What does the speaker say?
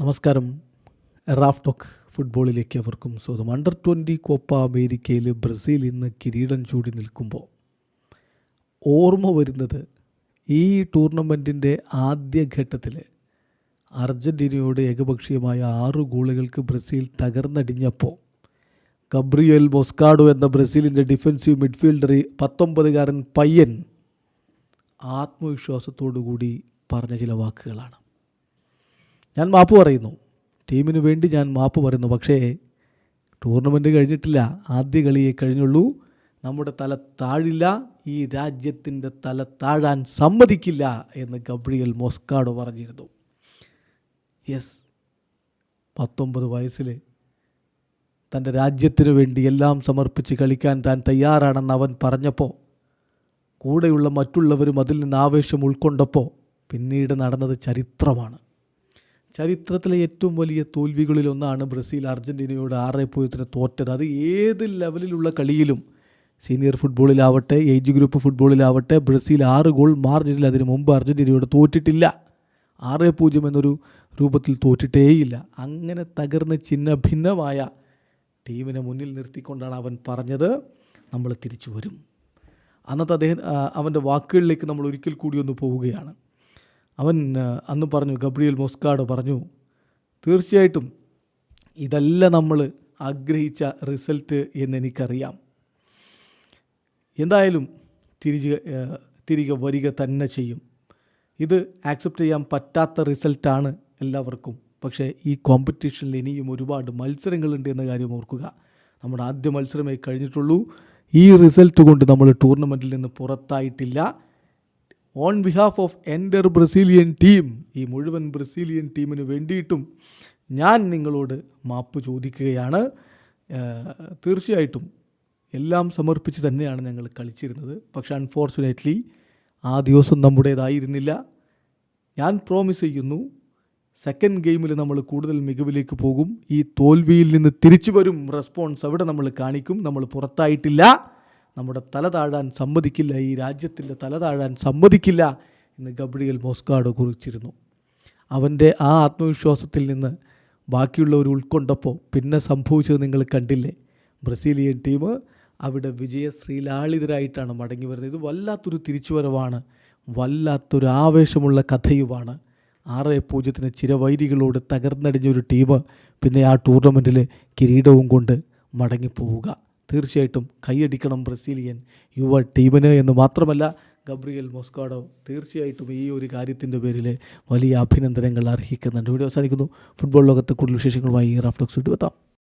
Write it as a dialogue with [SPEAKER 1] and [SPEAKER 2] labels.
[SPEAKER 1] നമസ്കാരം. Raf talk ഫുട്ബോളിലേക്ക് അവർക്കും സ്വാഗതം. അണ്ടർ ട്വന്റി കോപ്പ അമേരിക്കയിൽ ബ്രസീൽ ഇന്ന് കിരീടം ചൂടി നിൽക്കുമ്പോൾ ഓർമ്മ വരുന്നത് ഈ ടൂർണമെന്റിന്റെ ആദ്യഘട്ടത്തിൽ അർജന്റീനയോട് ഏകപക്ഷീയമായ ആറ് ഗോളുകൾക്ക് ബ്രസീൽ തകർന്നടിഞ്ഞപ്പോൾ ഗബ്രിയൽ മൊസ്കാഡോ എന്ന ബ്രസീലിന്റെ ഡിഫൻസീവ് മിഡ്ഫീൽഡർ പത്തൊമ്പതുകാരൻ പയ്യൻ ആത്മവിശ്വാസത്തോടു കൂടി പറഞ്ഞ ചില വാക്കുകളാണ്. ഞാൻ മാപ്പ് പറയുന്നു. ടീമിന് വേണ്ടി ഞാൻ മാപ്പ് പറയുന്നു. പക്ഷേ ടൂർണമെന്റ് കഴിഞ്ഞിട്ടില്ല. ആദ്യ കളിയെ കഴിഞ്ഞുള്ളൂ. നമ്മുടെ തല താഴില്ല. ഈ രാജ്യത്തിന്റെ തല താഴാൻ സമ്മതിക്കില്ല എന്ന് ഗബ്രിയൽ മോസ്കാഡോ പറഞ്ഞിരുന്നു. യെസ് പത്തൊമ്പത് വയസ്സിൽ തന്റെ രാജ്യത്തിനു വേണ്ടി എല്ലാം സമർപ്പിച്ച് കളിക്കാൻ താൻ തയ്യാറാണെന്ന് അവൻ പറഞ്ഞപ്പോൾ കൂടെയുള്ള മറ്റുള്ളവരും അതിൽ നിന്ന് ആവേശം ഉൾക്കൊണ്ടപ്പോൾ പിന്നീട് നടന്നത് ചരിത്രമാണ്. ചരിത്രത്തിലെ ഏറ്റവും വലിയ തോൽവികളിലൊന്നാണ് ബ്രസീൽ അർജന്റീനയോട് ആറ് പൂജ്യത്തിന് തോറ്റത്. അത് ഏത് ലെവലിലുള്ള കളിയിലും സീനിയർ ഫുട്ബോളിലാവട്ടെ ഏജ് ഗ്രൂപ്പ് ഫുട്ബോളിലാവട്ടെ ബ്രസീൽ ആറ് ഗോൾ മാർജിനിൽ അതിന് മുമ്പ് അർജന്റീനയോട് തോറ്റിട്ടില്ല. ആറ് പൂജ്യം എന്നൊരു രൂപത്തിൽ തോറ്റിട്ടേയില്ല. അങ്ങനെ തകർന്ന് ചിഹ്ന ഭിന്നമായ ടീമിനെ മുന്നിൽ നിർത്തിക്കൊണ്ടാണ് അവൻ പറഞ്ഞത്. നമ്മൾ തിരിച്ചു വരും. അന്നത്തെ അദ്ദേഹം അവന്റെ വാക്കുകളിലേക്ക് നമ്മൾ ഒരിക്കൽ കൂടി ഒന്ന് പോവുകയാണ്. അവൻ അന്ന് പറഞ്ഞു ഗബ്രിയൽ മൊസ്കാഡ് പറഞ്ഞു തീർച്ചയായിട്ടും ഇതല്ല നമ്മൾ ആഗ്രഹിച്ച റിസൾട്ട് എന്ന് എനിക്കറിയാം. എന്തായാലും തിരികെ തിരികെ വരിക തന്നെ ചെയ്യും. ഇത് ആക്സെപ്റ്റ് ചെയ്യാൻ പറ്റാത്ത റിസൾട്ടാണ് എല്ലാവർക്കും. പക്ഷേ ഈ കോമ്പറ്റീഷനിൽ ഇനിയും ഒരുപാട് മത്സരങ്ങളുണ്ട് എന്ന കാര്യം ഓർക്കുക. നമ്മുടെ ആദ്യ മത്സരമേ കഴിഞ്ഞിട്ടുള്ളൂ. ഈ റിസൾട്ട് കൊണ്ട് നമ്മൾ ടൂർണമെന്റിൽ നിന്ന് പുറത്തായിട്ടില്ല. ഓൺ ബിഹാഫ് ഓഫ് എന്റെ ബ്രസീലിയൻ ടീം ഈ മുഴുവൻ ബ്രസീലിയൻ ടീമിന് വേണ്ടിയിട്ടും ഞാൻ നിങ്ങളോട് മാപ്പ് ചോദിക്കുകയാണ്. തീർച്ചയായിട്ടും എല്ലാം സമർപ്പിച്ച് തന്നെയാണ് ഞങ്ങൾ കളിച്ചിരുന്നത്. പക്ഷേ അൺഫോർച്ചുനേറ്റ്ലി ആ ദിവസം നമ്മുടേതായിരുന്നില്ല. ഞാൻ പ്രോമിസ് ചെയ്യുന്നു സെക്കൻഡ് ഗെയിമിൽ നമ്മൾ കൂടുതൽ മികവിലേക്ക് പോകും. ഈ തോൽവിയിൽ നിന്ന് തിരിച്ചു വരും റെസ്പോൺസ് അവിടെ നമ്മൾ കാണിക്കും. നമ്മൾ പുറത്തായിട്ടില്ല. നമ്മുടെ തല താഴാൻ സമ്മതിക്കില്ല ഈ രാജ്യത്തിന്റെ തല താഴാൻ സമ്മതിക്കില്ല എന്ന് ഗബ്രിയൽ മോസ്കാഡോ കുറിച്ചിരുന്നു. അവന്റെ ആ ആത്മവിശ്വാസത്തിൽ നിന്ന് ബാക്കിയുള്ളവർ ഉൾക്കൊണ്ടപ്പോൾ പിന്നെ സംഭവിച്ചത് നിങ്ങൾ കണ്ടില്ലേ? ബ്രസീലിയൻ ടീം അവിടെ വിജയശ്രീലാളിതരായിട്ടാണ് മടങ്ങി വരുന്നത്. ഇത് വല്ലാത്തൊരു തിരിച്ചുവരവാണ് വല്ലാത്തൊരു ആവേശമുള്ള കഥയുമാണ്. ആറ് പൂജ്യത്തിന് ചിരവൈരികളോട് തകർന്നടിഞ്ഞൊരു ടീം പിന്നെ ആ ടൂർണമെന്റിൽ കിരീടവും കൊണ്ട് മടങ്ങിപ്പോവുക. തീർച്ചയായിട്ടും കൈയടിക്കണം ബ്രസീലിയൻ യുവ ടീമിന് എന്ന് മാത്രമല്ല ഗബ്രിയൽ മൊസ്കാഡോ തീർച്ചയായിട്ടും ഈ ഒരു കാര്യത്തിന്റെ പേരിൽ വലിയ അഭിനന്ദനങ്ങൾ അർഹിക്കുന്നുണ്ട്. വീഡിയോ അവസാനിക്കുന്നു. ഫുട്ബോൾ ലോകത്ത് കൂടുതൽ വിശേഷങ്ങളുമായി റാഫ്റ്റോക്സ് എത്താം.